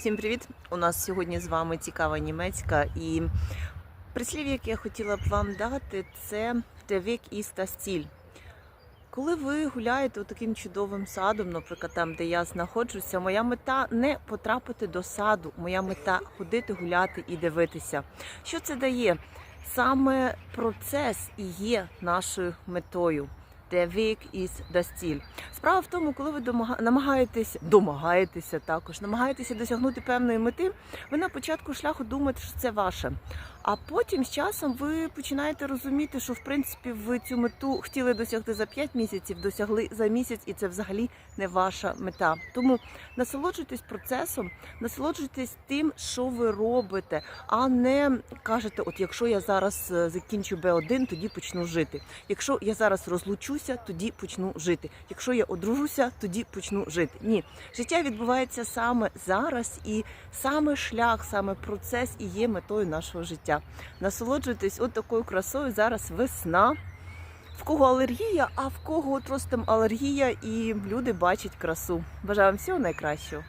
Всім привіт! У нас сьогодні з вами цікава німецька і прислів'я, яке я хотіла б вам дати, це «Der Weg ist das Ziel». Коли ви гуляєте таким чудовим садом, наприклад, там, де я знаходжуся, моя мета не потрапити до саду, моя мета ходити, гуляти і дивитися. Що це дає? Саме процес і є нашою метою. Der Weg ist das Ziel. Справа в тому, коли ви намагаєтесь, домагаєтеся також, намагаєтеся досягнути певної мети, ви на початку шляху думаєте, що це ваше. А потім з часом ви починаєте розуміти, що в принципі ви цю мету хотіли досягти за 5 місяців, досягли за місяць, і це взагалі не ваша мета. Тому насолоджуйтесь процесом, насолоджуйтесь тим, що ви робите, а не кажете, от якщо я зараз е, закінчу Б1, тоді почну жити. Якщо я зараз розлучуся, тоді почну жити. Якщо я одружуся, тоді почну жити. Ні, життя відбувається саме зараз, і саме шлях, саме процес і є метою нашого життя. Насолоджуйтесь от такою красою. Зараз весна. В кого алергія, а в кого от ростом алергія, і люди бачать красу. Бажаю вам всього найкращого.